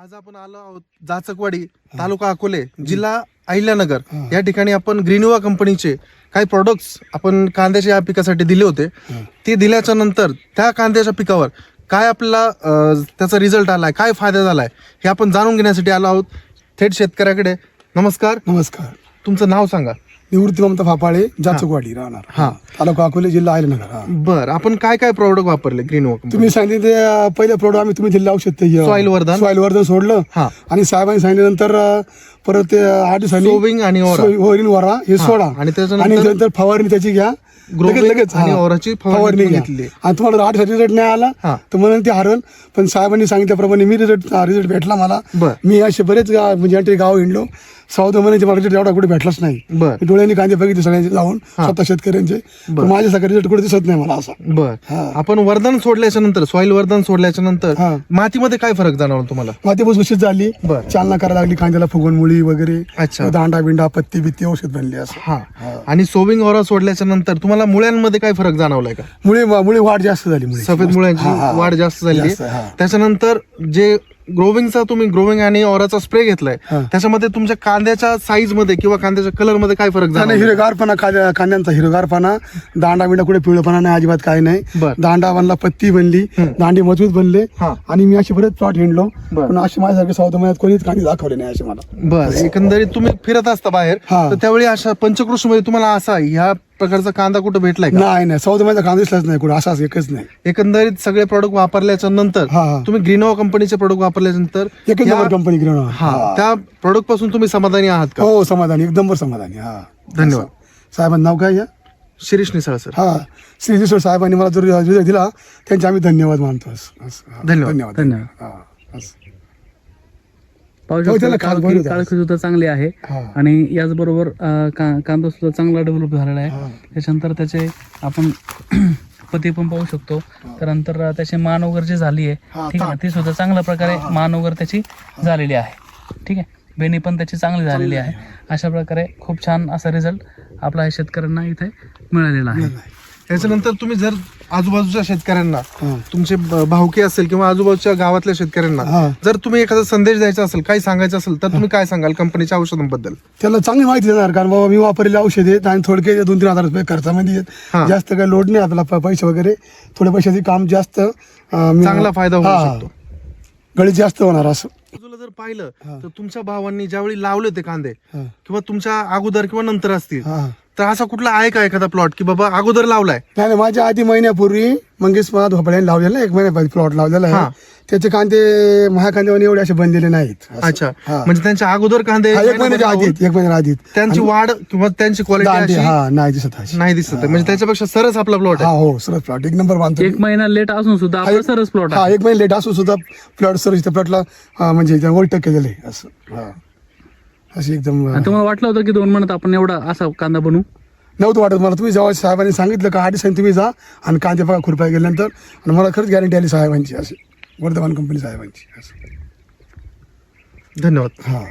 आज आपण आलो आहोत जाचकवाडी तालुका अकोले जिल्हा अहिल्यानगर. या ठिकाणी आपण ग्रीनोवा कंपनीचे काही प्रोडक्ट्स आपण कांद्याच्या या पिकासाठी दिले होते. ते दिल्याच्या नंतर त्या कांद्याच्या पिकावर काय आपल्याला अं, त्याचा रिझल्ट आलाय काय फायदा झालाय हे आपण जाणून घेण्यासाठी आलो आहोत थेट शेतकऱ्याकडे. नमस्कार. नमस्कार. तुमचं नाव सांगा. निवृत्ती ममता फापाळे जाचकवाडी राहणार. हा. तालुका अकोले जिल्हा अहिल्यानगर हा. बर आपण काय काय प्रोडक्ट वापरले ग्रीनोवा कंपनी तुम्ही सांगितले ते अं, पहिले प्रोडक्ट आम्ही तुम्ही दिले औषध ते Soil वर्धन. सॉइल वर्धन सोडलं. हा. आणि साहेबांनी सांगितल्यानंतर अं, परत ते आठ दिवसांनी सोविंग आणि ओरा. सोय- वरा हे हा. सोडा. आणि त्याच्यानंतर? त्यानंतर फवारणी त्याची घ्या. Growing लगेच लगेच. आणि हा. ओराची फवारणी फवारणी तुम्ही घ्या. घेतली. आणि तुम्हाला आठ रिझल्ट नाही आला हा. तर म्हणून ते हरवल पण साहेबांनी सांगितल्याप्रमाणे मी रिझल्ट रिझल्ट भेटला मला. बर. मी असे बरेच गा- म्हणजे गाव हिंडलो. साऊथ महिन्याचे मला रिझल्ट एवढा कुठे भेटलाच नाही. बर. मी डोळ्यांनी कांदे बघितले सगळ्यांचे हा. स्वतः शेतकऱ्यांचे. पण माझ्यासारखा रिझल्ट कुठे दिसत नाही मला असा. बर. हा. आपण वर्धन सोडल्याच्या नंतर सॉइल वर्धन सोडल्याच्या नंतर हा. मातीमध्ये काय फरक जाणवला तुम्हाला? माती भुसभुशीत झाली. बर. चालना करायला लागली कांद्याला फुगवून मुळी वगैरे. अच्छा. दांडा बिंडा पत्ती बित्ती औषध बनली असं. हा. आणि सोविंग ओरा सोडल्याच्या नंतर तुम्हाला मुळ्यांमध्ये काय फरक जाणवलाय का? मुळी मुळी वाढ जास्त झाली मुळी. सफेद मुळ्यांची. वाढ जास्त झाली. जास्त, हा. त्याच्यानंतर जे ग्रोविंगचा तुम्ही ग्रोविंग आणि ओराचा स्प्रे घेतलाय हा. त्याच्यामध्ये तुमच्या कांद्याच्या साईजमध्ये किंवा कांद्याच्या कलरमध्ये काय फरक आणि जाणवला हिरगारपणा कांद्या- कांद्यांचा हिरगारपणा दांडा बिंडा कुठे पिवळपणा नाही अजिबात काही नाही बर दांडा बनला पत्ती बनली. दांडी मजबूत बनले हा आणि मी अशी बरेच प्लॉट हिंडलो बर. पण अशी माझ्यासारखे साऊथ महिन्यात कोणीच कांदे दाखवले नाही असे मला बर एकंदरीत तुम्ही फिरत असता बाहेर हा. तर त्यावेळी अशा पंचकृषी मध्ये तुम्हाला असा ह्या प्रकारचा कांदा कुठे भेटलाय का? नाही नाही. साऊथ महिन्यात कांदा दिसलाच नाही कुठे. असाच एकच नाही. एकंदरीत सगळे प्रोडक्ट वापरल्याच्या नंतर हा. हा तुम्ही ग्रीनोवा कंपनीचे प्रोडक्ट वापरल्याच्या नंतर एकच या- नंबर कंपनी घेऊन हा त्या प्रोडक्टपासून तुम्ही समाधानी आहात का? हो समाधानी. एकदम बरं समाधानी. हा. धन्यवाद. साहेबांचं नाव काय या शिरीष निसाळ सर. हा. श्री किशोर साहेबांनी मला जो रिझल्ट दिला त्यांचे आम्ही धन्यवाद मानतो. असं- असं. हा. धन्यवाद. धन्यवाद. धन्यवाद. हा, असं. पाहू हो, शकतो सुद्धा चांगली आहे. आणि याचबरोबर अं, का- कांदा सुद्धा चांगला डेव्हलप झालेला आहे. त्याच्यानंतर त्याचे आपण पती पण पाहू शकतो. त्यानंतर अं, त्याची मान वगैरे जी झाली आहे ठीक आहे. ती सुद्धा चांगल्या प्रकारे मान वगैरे त्याची झालेली आहे. ठीक आहे? बेनी पण त्याची चांगली झालेली आहे. अशा प्रकारे खूप छान असा रिझल्ट आपला शेतकऱ्यांना इथे मिळालेला आहे. त्याच्यानंतर तुम्ही जर आजूबाजूच्या शेतकऱ्यांना. तुमचे ब- भाऊके असेल किंवा आजूबाजूच्या गावातल्या शेतकऱ्यांना. जर तुम्ही एखादा संदेश द्यायचा असेल काही सांगायचं असेल तर तुम्ही काय सांगाल कंपनीच्या औषधांबद्दल त्याला चांगली माहिती देणार कारण बाबा मी वापरलेले औषध आहेत आणि थोडके दोन तीन हजार रुपये खर्चामध्ये हा. आहेत जास्त काही लोड नाही आपला प- पैसे वगैरे थोडे पैशाचे काम जास्त अं, मी- चांगला फायदा होऊ हा. शकतो गळीत जास्त होणार असं बाजूला जर पाहिलं. तर तुमच्या भावांनी ज्यावेळी लावले ते कांदे हा. किंवा तुमच्या अगोदर किंवा नंतर असतील हा. तर असा कुठला आहे का एखादा प्लॉट की बाबा अगोदर लावलाय? नाही नाही, माझ्या आधी महिन्यापूर्वी मंगेश मला धोपड्याने लावलेला आहे, एक महिन्या प्लॉट लावलेला हा. आहे त्याचे कांदे महाकांद्यावर एवढे असे बनलेले नाहीत. असं. अच्छा. हा. म्हणजे त्यांच्या अगोदर कांदे हा, एक महिन्याच्या आधीत एक महिन्याच्या आधीत. त्यांची वाढ किंवा त्यांची दांडी क्वालिटी हा नाही दिसत. नाही दिसत. आहे. म्हणजे त्याच्यापेक्षा सरस आपला प्लॉट हा आहे. हो सरस प्लॉट एक नंबर बांधतो. एक महिना लेट असून सुद्धा हा, आपला एक- सरस प्लॉट हा एक महिना लेट असून सुद्धा प्लॉट सरस त्या प्लॉटला म्हणजे ओल्ट केलेलं आहे असं. हा. अशी एकदम आणि तुम्हाला वाटलं होतं की दोन महिन्यात आपण एवढा असा कांदा बनवू नव्हतं वाटत मला. तुम्ही जेव्हा साहेबांनी सांगितलं का आठ दिवसांनी तुम्ही जा आणि कांदे बघा खुरपाय गेल्यानंतर. आणि मला खरंच गॅरंटी आली साहेबांची अशी. वर्धमान कंपनी साहेबांची असं धन्यवाद. हा